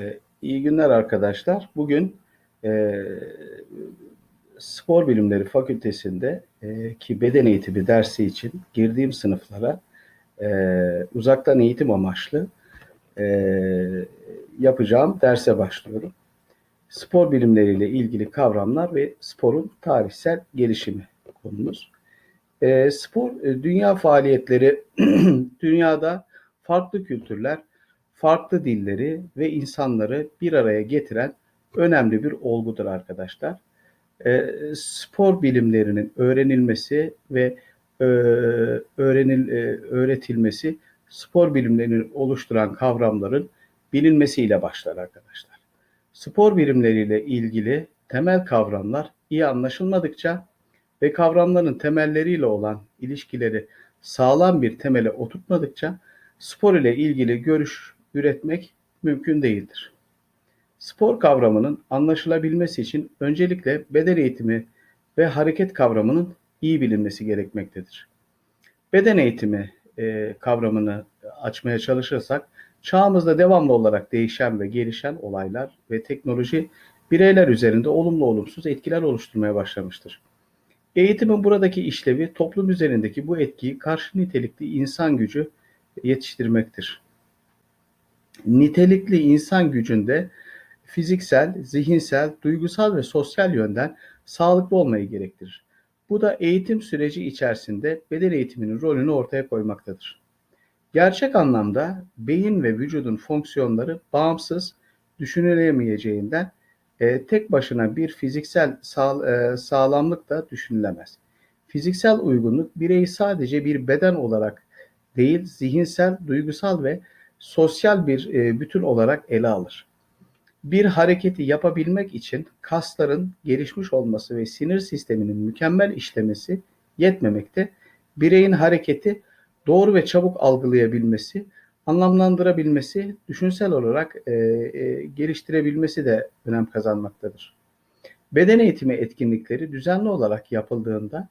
Ee, İyi günler arkadaşlar. Bugün e, Spor Bilimleri Fakültesinde e, ki beden eğitimi dersi için girdiğim sınıflara e, uzaktan eğitim amaçlı e, yapacağım derse başlıyorum. Spor bilimleriyle ilgili kavramlar ve sporun tarihsel gelişimi konumuz. E, spor e, dünya faaliyetleri dünyada farklı kültürler, farklı dilleri ve insanları bir araya getiren önemli bir olgudur arkadaşlar. E, spor bilimlerinin öğrenilmesi ve e, öğrenil e, öğretilmesi spor bilimlerinin oluşturan kavramların bilinmesiyle başlar arkadaşlar. Spor bilimleriyle ilgili temel kavramlar iyi anlaşılmadıkça ve kavramların temelleriyle olan ilişkileri sağlam bir temele oturtmadıkça spor ile ilgili görüş üretmek mümkün değildir. Spor kavramının anlaşılabilmesi için öncelikle beden eğitimi ve hareket kavramının iyi bilinmesi gerekmektedir. Beden eğitimi e, kavramını açmaya çalışırsak, çağımızda devamlı olarak değişen ve gelişen olaylar ve teknoloji bireyler üzerinde olumlu olumsuz etkiler oluşturmaya başlamıştır. Eğitimin buradaki işlevi toplum üzerindeki bu etkiyi karşı nitelikli insan gücü yetiştirmektir. Nitelikli insan gücünde fiziksel, zihinsel, duygusal ve sosyal yönden sağlıklı olmayı gerektirir. Bu da eğitim süreci içerisinde beden eğitiminin rolünü ortaya koymaktadır. Gerçek anlamda beyin ve vücudun fonksiyonları bağımsız düşünülemeyeceğinden e, tek başına bir fiziksel sağ, e, sağlamlık da düşünülemez. Fiziksel uygunluk bireyi sadece bir beden olarak değil, zihinsel, duygusal ve sosyal bir e, bütün olarak ele alır. Bir hareketi yapabilmek için kasların gelişmiş olması ve sinir sisteminin mükemmel işlemesi yetmemekte. Bireyin hareketi doğru ve çabuk algılayabilmesi, anlamlandırabilmesi, düşünsel olarak e, e, geliştirebilmesi de önem kazanmaktadır. Beden eğitimi etkinlikleri düzenli olarak yapıldığında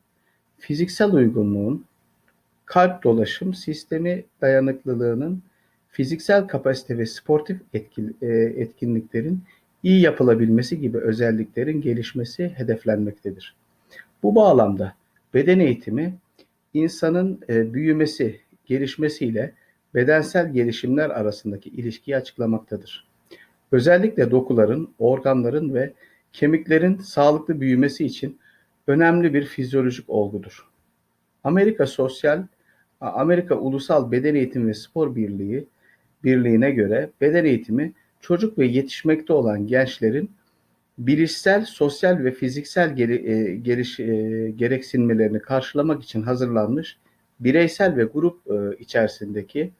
fiziksel uygunluğun, kalp dolaşım sistemi dayanıklılığının, fiziksel kapasite ve sportif e, etkinliklerin iyi yapılabilmesi gibi özelliklerin gelişmesi hedeflenmektedir. Bu bağlamda beden eğitimi insanın e, büyümesi, gelişmesiyle bedensel gelişimler arasındaki ilişkiyi açıklamaktadır. Özellikle dokuların, organların ve kemiklerin sağlıklı büyümesi için önemli bir fizyolojik olgudur. Amerika Sosyal Amerika Ulusal Beden Eğitimi ve Spor Birliği Birliği'ne göre beden eğitimi çocuk ve yetişmekte olan gençlerin bilişsel, sosyal ve fiziksel geri, e, geliş, e, gereksinmelerini karşılamak için hazırlanmış bireysel ve grup e, içerisindeki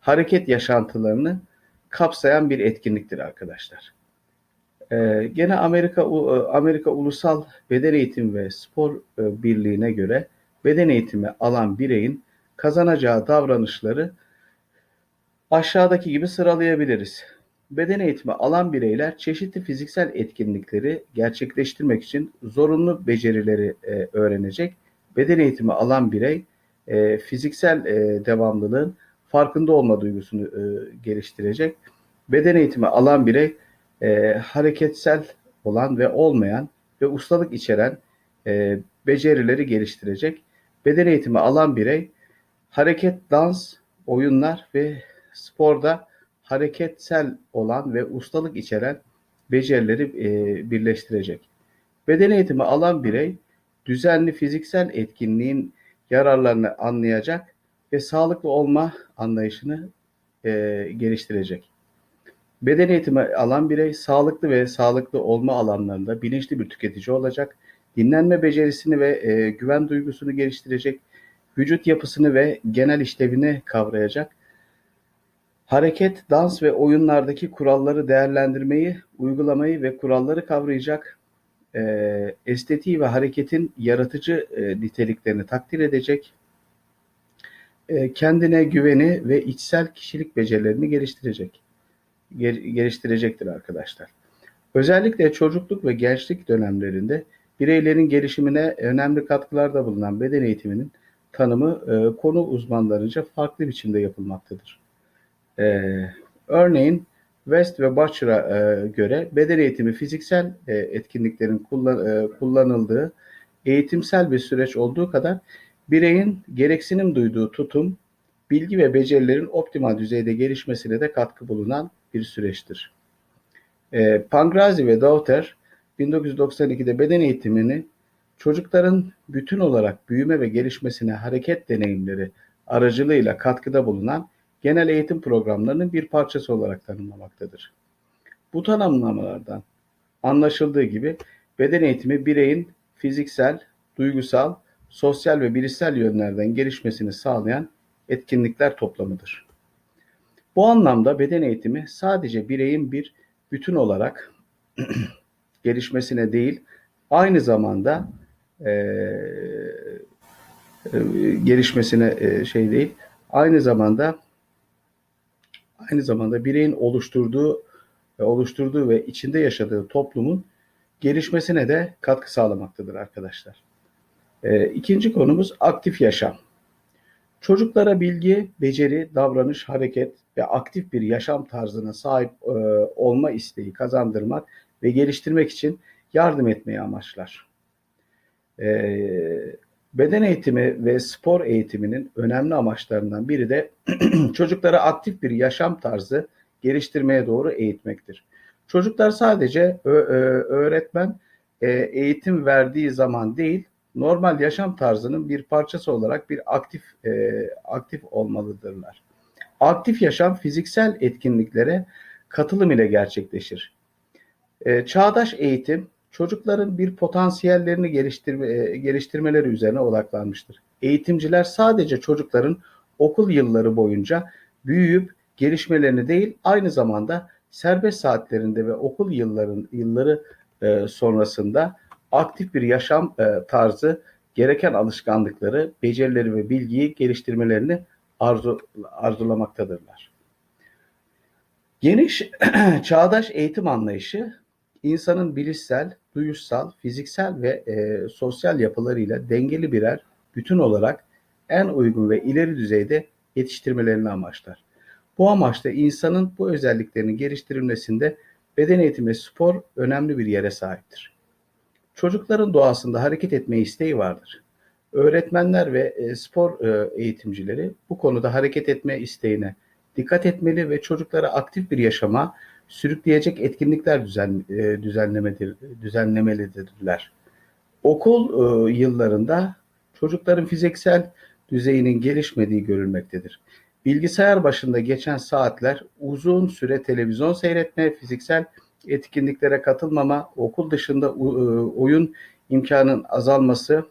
hareket yaşantılarını kapsayan bir etkinliktir arkadaşlar. E, gene Amerika Amerika Ulusal Beden Eğitimi ve Spor Birliği'ne göre beden eğitimi alan bireyin kazanacağı davranışları aşağıdaki gibi sıralayabiliriz. Beden eğitimi alan bireyler çeşitli fiziksel etkinlikleri gerçekleştirmek için zorunlu becerileri e, öğrenecek. Beden eğitimi alan birey e, fiziksel e, devamlılığın farkında olma duygusunu e, geliştirecek. Beden eğitimi alan birey e, hareketsel olan ve olmayan ve ustalık içeren e, becerileri geliştirecek. Beden eğitimi alan birey hareket, dans, oyunlar ve sporda hareketsel olan ve ustalık içeren becerileri e, birleştirecek. Beden eğitimi alan birey düzenli fiziksel etkinliğin yararlarını anlayacak ve sağlıklı olma anlayışını e, geliştirecek. Beden eğitimi alan birey sağlıklı ve sağlıklı olma alanlarında bilinçli bir tüketici olacak, dinlenme becerisini ve e, güven duygusunu geliştirecek, vücut yapısını ve genel işlevini kavrayacak, hareket, dans ve oyunlardaki kuralları değerlendirmeyi, uygulamayı ve kuralları kavrayacak, e, estetiği ve hareketin yaratıcı e, niteliklerini takdir edecek, e, kendine güveni ve içsel kişilik becerilerini geliştirecek, ger, geliştirecektir arkadaşlar. Özellikle çocukluk ve gençlik dönemlerinde bireylerin gelişimine önemli katkılarda bulunan beden eğitiminin tanımı e, konu uzmanlarınca farklı biçimde yapılmaktadır. E, örneğin West ve Butcher'a e, göre beden eğitimi fiziksel e, etkinliklerin kullan, e, kullanıldığı eğitimsel bir süreç olduğu kadar bireyin gereksinim duyduğu tutum, bilgi ve becerilerin optimal düzeyde gelişmesine de katkı bulunan bir süreçtir. E, Pangrazi ve Dauter 1992'de beden eğitimini çocukların bütün olarak büyüme ve gelişmesine hareket deneyimleri aracılığıyla katkıda bulunan genel eğitim programlarının bir parçası olarak tanımlamaktadır. Bu tanımlamalardan anlaşıldığı gibi beden eğitimi bireyin fiziksel, duygusal, sosyal ve bilişsel yönlerden gelişmesini sağlayan etkinlikler toplamıdır. Bu anlamda beden eğitimi sadece bireyin bir bütün olarak gelişmesine değil, aynı zamanda e, e, gelişmesine e, şey değil, aynı zamanda aynı zamanda bireyin oluşturduğu ve oluşturduğu ve içinde yaşadığı toplumun gelişmesine de katkı sağlamaktadır arkadaşlar. E, ikinci konumuz aktif yaşam. Çocuklara bilgi, beceri, davranış, hareket ve aktif bir yaşam tarzına sahip e, olma isteği kazandırmak ve geliştirmek için yardım etmeyi amaçlar. E, beden eğitimi ve spor eğitiminin önemli amaçlarından biri de çocuklara aktif bir yaşam tarzı geliştirmeye doğru eğitmektir. Çocuklar sadece öğretmen e, eğitim verdiği zaman değil, normal yaşam tarzının bir parçası olarak bir aktif e, aktif olmalıdırlar. Aktif yaşam fiziksel etkinliklere katılım ile gerçekleşir. E, çağdaş eğitim çocukların bir potansiyellerini geliştirme, e, geliştirmeleri üzerine odaklanmıştır. Eğitimciler sadece çocukların okul yılları boyunca büyüyüp gelişmelerini değil, aynı zamanda serbest saatlerinde ve okul yılların yılları e, sonrasında aktif bir yaşam e, tarzı, gereken alışkanlıkları, becerileri ve bilgiyi geliştirmelerini arzu, arzulamaktadırlar. Geniş çağdaş eğitim anlayışı insanın bilişsel, duyuşsal, fiziksel ve e, sosyal yapılarıyla dengeli birer bütün olarak en uygun ve ileri düzeyde yetiştirmelerini amaçlar. Bu amaçla insanın bu özelliklerinin geliştirilmesinde beden eğitimi ve spor önemli bir yere sahiptir. Çocukların doğasında hareket etme isteği vardır. Öğretmenler ve e, spor e, eğitimcileri bu konuda hareket etme isteğine dikkat etmeli ve çocuklara aktif bir yaşama sürükleyecek etkinlikler düzen, e, düzenlemedir, düzenlemelidirler. Okul yıllarında çocukların fiziksel düzeyinin gelişmediği görülmektedir. Bilgisayar başında geçen saatler, uzun süre televizyon seyretme, fiziksel etkinliklere katılmama, okul dışında e, oyun imkanının azalması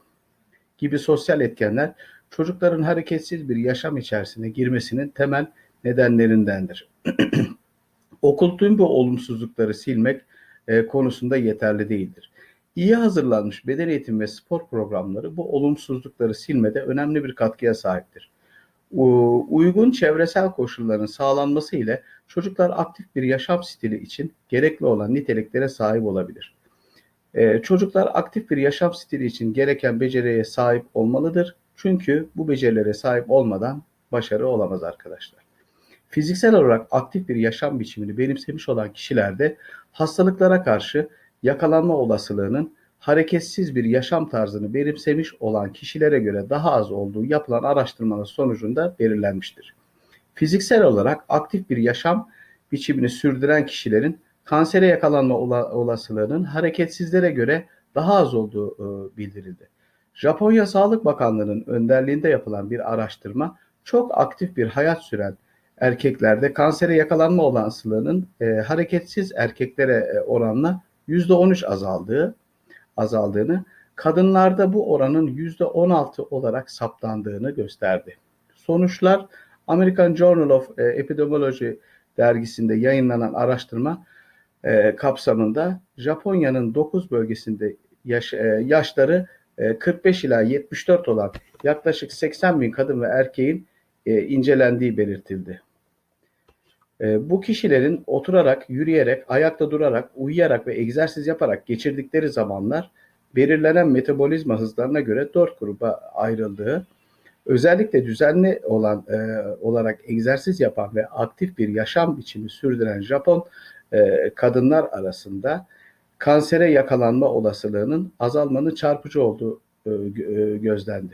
gibi sosyal etkenler çocukların hareketsiz bir yaşam içerisine girmesinin temel nedenlerindendir. okul tüm bu olumsuzlukları silmek e, konusunda yeterli değildir. İyi hazırlanmış beden eğitim ve spor programları bu olumsuzlukları silmede önemli bir katkıya sahiptir uygun çevresel koşulların sağlanması ile çocuklar aktif bir yaşam stili için gerekli olan niteliklere sahip olabilir. Ee, çocuklar aktif bir yaşam stili için gereken beceriye sahip olmalıdır. Çünkü bu becerilere sahip olmadan başarı olamaz arkadaşlar. Fiziksel olarak aktif bir yaşam biçimini benimsemiş olan kişilerde hastalıklara karşı yakalanma olasılığının hareketsiz bir yaşam tarzını benimsemiş olan kişilere göre daha az olduğu yapılan araştırmanın sonucunda belirlenmiştir. Fiziksel olarak aktif bir yaşam biçimini sürdüren kişilerin kansere yakalanma olasılığının hareketsizlere göre daha az olduğu e, bildirildi. Japonya Sağlık Bakanlığı'nın önderliğinde yapılan bir araştırma çok aktif bir hayat süren erkeklerde kansere yakalanma olasılığının e, hareketsiz erkeklere e, oranla %13 azaldığı azaldığını, kadınlarda bu oranın %16 olarak saptandığını gösterdi. Sonuçlar American Journal of e, Epidemiology dergisinde yayınlanan araştırma e, kapsamında Japonya'nın 9 bölgesinde yaş, e, yaşları 45 ila 74 olan yaklaşık 80 bin kadın ve erkeğin incelendiği belirtildi. Bu kişilerin oturarak, yürüyerek, ayakta durarak, uyuyarak ve egzersiz yaparak geçirdikleri zamanlar belirlenen metabolizma hızlarına göre dört gruba ayrıldığı Özellikle düzenli olan e, olarak egzersiz yapan ve aktif bir yaşam biçimi sürdüren Japon e, kadınlar arasında kansere yakalanma olasılığının azalmanın çarpıcı olduğu e, e, gözlendi.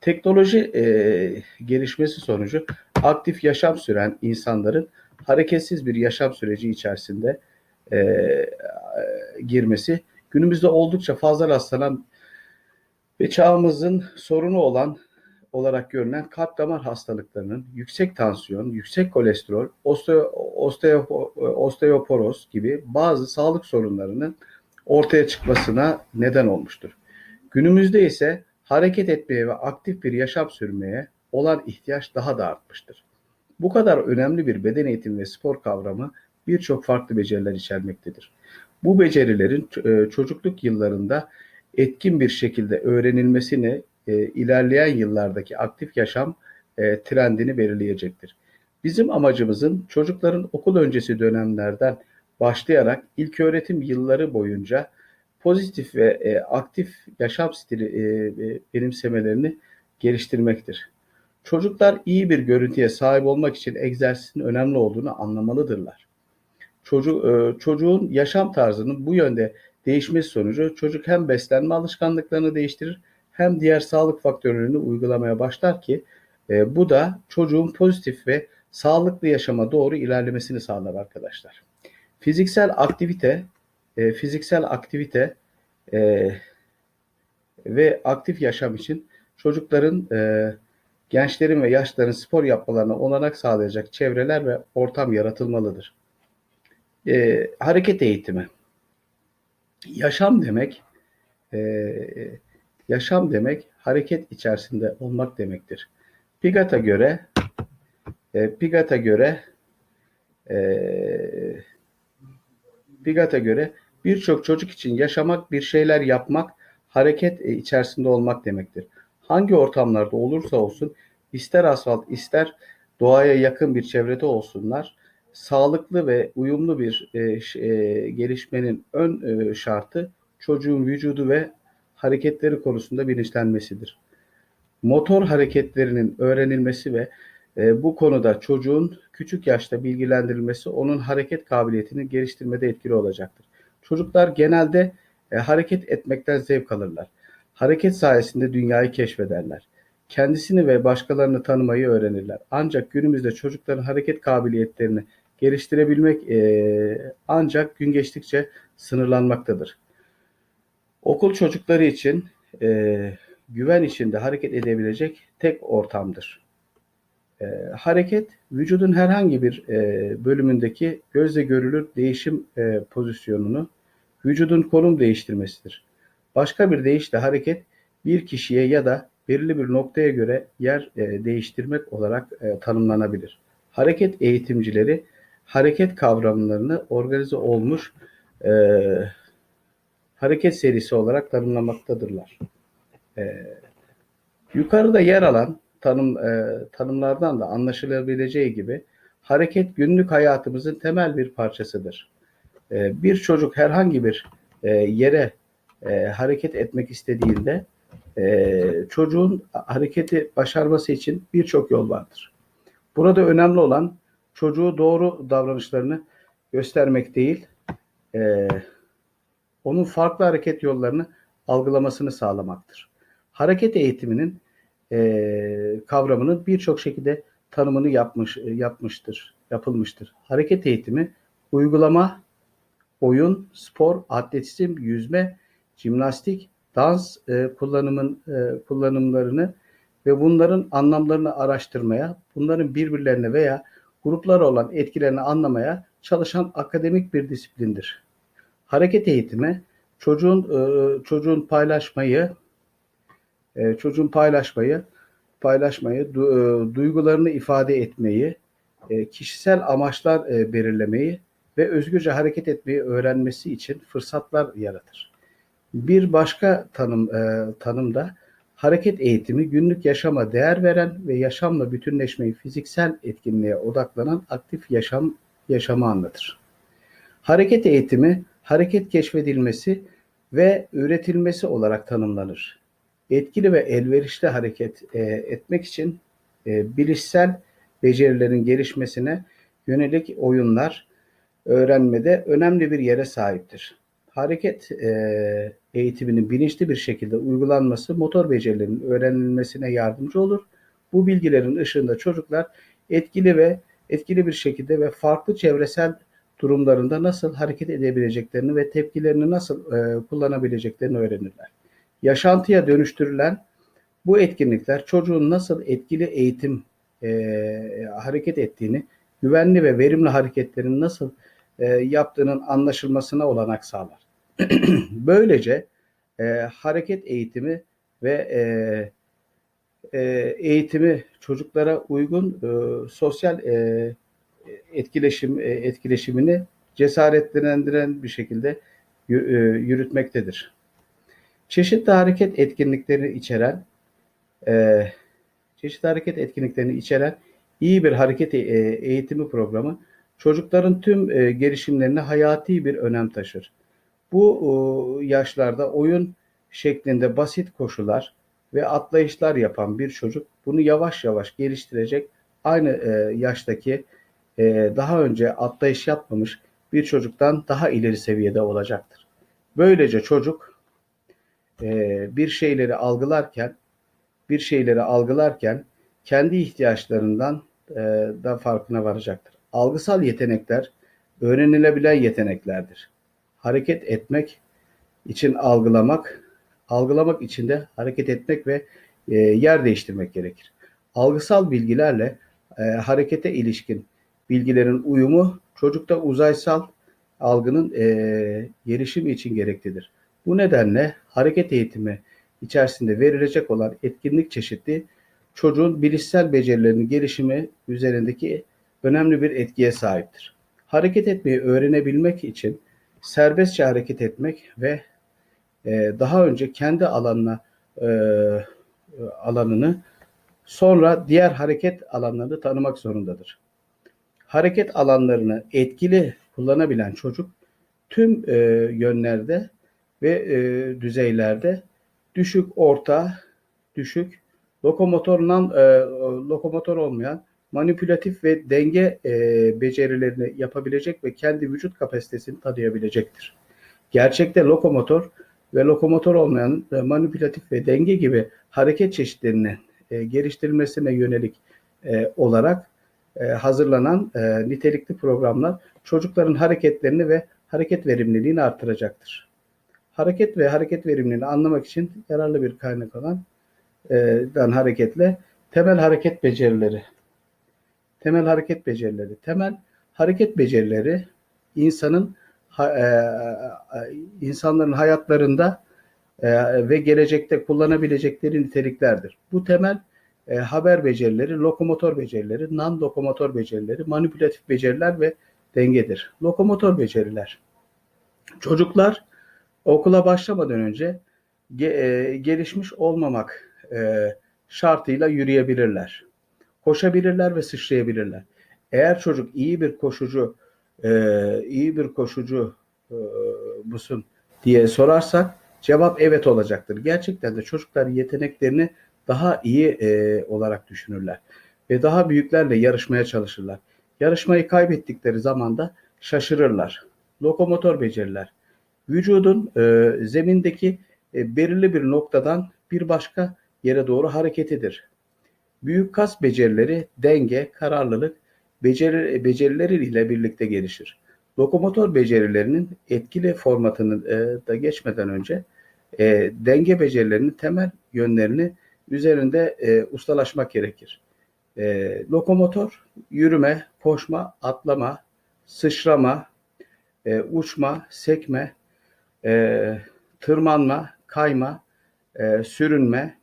Teknoloji e, gelişmesi sonucu aktif yaşam süren insanların hareketsiz bir yaşam süreci içerisinde e, e, girmesi günümüzde oldukça fazla rastlanan ve çağımızın sorunu olan olarak görülen kalp damar hastalıklarının yüksek tansiyon, yüksek kolesterol, osteo, osteo, osteoporoz gibi bazı sağlık sorunlarının ortaya çıkmasına neden olmuştur. Günümüzde ise hareket etmeye ve aktif bir yaşam sürmeye olan ihtiyaç daha da artmıştır. Bu kadar önemli bir beden eğitimi ve spor kavramı birçok farklı beceriler içermektedir. Bu becerilerin e, çocukluk yıllarında etkin bir şekilde öğrenilmesini e, ilerleyen yıllardaki aktif yaşam e, trendini belirleyecektir. Bizim amacımızın çocukların okul öncesi dönemlerden başlayarak ilköğretim yılları boyunca pozitif ve aktif yaşam stili benimsemelerini geliştirmektir. Çocuklar iyi bir görüntüye sahip olmak için egzersizin önemli olduğunu anlamalıdırlar. Çocuk, e, çocuğun yaşam tarzının bu yönde değişmesi sonucu çocuk hem beslenme alışkanlıklarını değiştirir hem diğer sağlık faktörlerini uygulamaya başlar ki e, bu da çocuğun pozitif ve sağlıklı yaşama doğru ilerlemesini sağlar arkadaşlar. Fiziksel aktivite, e, fiziksel aktivite ve aktif yaşam için çocukların, e, gençlerin ve yaşlıların spor yapmalarına olanak sağlayacak çevreler ve ortam yaratılmalıdır. E, hareket eğitimi. Yaşam demek, e, yaşam demek hareket içerisinde olmak demektir. Piaget'a göre, e, Piaget'a göre, e, Piaget'a göre birçok çocuk için yaşamak, bir şeyler yapmak, hareket içerisinde olmak demektir. Hangi ortamlarda olursa olsun, ister asfalt, ister doğaya yakın bir çevrede olsunlar, sağlıklı ve uyumlu bir e, e, gelişmenin ön e, şartı çocuğun vücudu ve hareketleri konusunda bilinçlenmesidir. Motor hareketlerinin öğrenilmesi ve e, bu konuda çocuğun küçük yaşta bilgilendirilmesi onun hareket kabiliyetini geliştirmede etkili olacaktır. Çocuklar genelde e, hareket etmekten zevk alırlar. Hareket sayesinde dünyayı keşfederler. Kendisini ve başkalarını tanımayı öğrenirler. Ancak günümüzde çocukların hareket kabiliyetlerini geliştirebilmek e, ancak gün geçtikçe sınırlanmaktadır. Okul çocukları için e, güven içinde hareket edebilecek tek ortamdır. E, hareket vücudun herhangi bir e, bölümündeki gözle görülür değişim e, pozisyonunu vücudun konum değiştirmesidir. Başka bir deyişle hareket bir kişiye ya da belirli bir noktaya göre yer e, değiştirmek olarak e, tanımlanabilir. Hareket eğitimcileri hareket kavramlarını organize olmuş e, hareket serisi olarak tanımlamaktadırlar. E, yukarıda yer alan tanım e, tanımlardan da anlaşılabileceği gibi hareket günlük hayatımızın temel bir parçasıdır. E, bir çocuk herhangi bir e, yere e, hareket etmek istediğinde e, çocuğun hareketi başarması için birçok yol vardır. Burada önemli olan çocuğu doğru davranışlarını göstermek değil, e, onun farklı hareket yollarını algılamasını sağlamaktır. Hareket eğitiminin e, kavramının birçok şekilde tanımını yapmış yapmıştır, yapılmıştır. Hareket eğitimi uygulama, oyun, spor, atletizm, yüzme, jimnastik, dans e, kullanımın e, kullanımlarını ve bunların anlamlarını araştırmaya, bunların birbirlerine veya gruplara olan etkilerini anlamaya çalışan akademik bir disiplindir. Hareket eğitimi çocuğun e, çocuğun paylaşmayı e, çocuğun paylaşmayı paylaşmayı du, e, duygularını ifade etmeyi e, kişisel amaçlar e, belirlemeyi ve özgürce hareket etmeyi öğrenmesi için fırsatlar yaratır. Bir başka tanım e, tanımda hareket eğitimi günlük yaşama değer veren ve yaşamla bütünleşmeyi fiziksel etkinliğe odaklanan aktif yaşam yaşamı anlatır. Hareket eğitimi hareket keşfedilmesi ve üretilmesi olarak tanımlanır. etkili ve elverişli hareket e, etmek için e, bilişsel becerilerin gelişmesine yönelik oyunlar öğrenmede önemli bir yere sahiptir. Hareket e, eğitiminin bilinçli bir şekilde uygulanması motor becerilerinin öğrenilmesine yardımcı olur. Bu bilgilerin ışığında çocuklar etkili ve etkili bir şekilde ve farklı çevresel durumlarında nasıl hareket edebileceklerini ve tepkilerini nasıl e, kullanabileceklerini öğrenirler. Yaşantıya dönüştürülen bu etkinlikler çocuğun nasıl etkili eğitim e, hareket ettiğini, güvenli ve verimli hareketlerin nasıl e, yaptığının anlaşılmasına olanak sağlar. Böylece e, hareket eğitimi ve e, e, eğitimi çocuklara uygun e, sosyal e, etkileşim e, etkileşimini cesaretlendiren bir şekilde e, yürütmektedir. Çeşitli hareket etkinliklerini içeren e, çeşitli hareket etkinliklerini içeren iyi bir hareket e, eğitimi programı çocukların tüm e, gelişimlerine hayati bir önem taşır. Bu e, yaşlarda oyun şeklinde basit koşular ve atlayışlar yapan bir çocuk bunu yavaş yavaş geliştirecek. Aynı e, yaştaki e, daha önce atlayış yapmamış bir çocuktan daha ileri seviyede olacaktır. Böylece çocuk bir şeyleri algılarken bir şeyleri algılarken kendi ihtiyaçlarından da farkına varacaktır. Algısal yetenekler öğrenilebilen yeteneklerdir. Hareket etmek için algılamak, algılamak için de hareket etmek ve e, yer değiştirmek gerekir. Algısal bilgilerle e, harekete ilişkin bilgilerin uyumu çocukta uzaysal algının e, gelişimi için gereklidir. Bu nedenle hareket eğitimi içerisinde verilecek olan etkinlik çeşitli çocuğun bilişsel becerilerinin gelişimi üzerindeki önemli bir etkiye sahiptir. Hareket etmeyi öğrenebilmek için serbestçe hareket etmek ve e, daha önce kendi alanına e, alanını sonra diğer hareket alanlarını tanımak zorundadır. Hareket alanlarını etkili kullanabilen çocuk tüm e, yönlerde ve e, düzeylerde düşük, orta, düşük, lokomotordan e, lokomotor olmayan manipülatif ve denge e, becerilerini yapabilecek ve kendi vücut kapasitesini tanıyabilecektir. Gerçekte lokomotor ve lokomotor olmayan e, manipülatif ve denge gibi hareket çeşitlerinin e, geliştirilmesine yönelik e, olarak e, hazırlanan e, nitelikli programlar çocukların hareketlerini ve hareket verimliliğini artıracaktır. Hareket ve hareket verimliliğini anlamak için yararlı bir kaynak olan e, hareketle temel hareket becerileri temel hareket becerileri. Temel hareket becerileri insanın e, e, insanların hayatlarında e, ve gelecekte kullanabilecekleri niteliklerdir. Bu temel haber becerileri, lokomotor becerileri, non-lokomotor becerileri, manipülatif beceriler ve dengedir. Lokomotor beceriler. Çocuklar okula başlamadan önce gelişmiş olmamak şartıyla yürüyebilirler koşabilirler ve sıçrayabilirler. Eğer çocuk iyi bir koşucu, e, iyi bir koşucu e, musun diye sorarsak cevap evet olacaktır. Gerçekten de çocuklar yeteneklerini daha iyi e, olarak düşünürler ve daha büyüklerle yarışmaya çalışırlar. Yarışmayı kaybettikleri zaman da şaşırırlar. Lokomotor beceriler. Vücudun e, zemindeki e, belirli bir noktadan bir başka yere doğru hareketidir. Büyük kas becerileri denge, kararlılık beceri, becerileri ile birlikte gelişir. Lokomotor becerilerinin etkili formatını e, da geçmeden önce e, denge becerilerinin temel yönlerini üzerinde e, ustalaşmak gerekir. E, lokomotor yürüme, koşma, atlama, sıçrama, e, uçma, sekme, e, tırmanma, kayma, e, sürünme,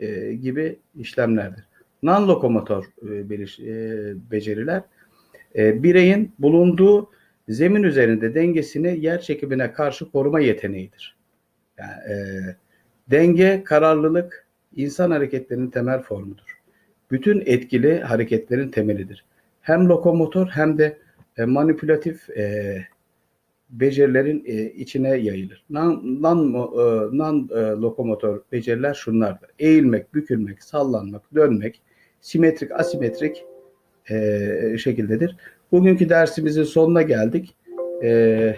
e, gibi işlemlerdir. Non-lokomotor e, e, beceriler e, bireyin bulunduğu zemin üzerinde dengesini yer çekimine karşı koruma yeteneğidir. Yani, e, denge, kararlılık insan hareketlerinin temel formudur. Bütün etkili hareketlerin temelidir. Hem lokomotor hem de e, manipülatif e, becerilerin e, içine yayılır. Non, non, e, non e, lokomotor beceriler şunlardır. Eğilmek, bükülmek, sallanmak, dönmek, simetrik, asimetrik e, şekildedir. Bugünkü dersimizin sonuna geldik. E,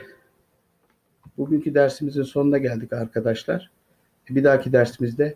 bugünkü dersimizin sonuna geldik arkadaşlar. Bir dahaki dersimizde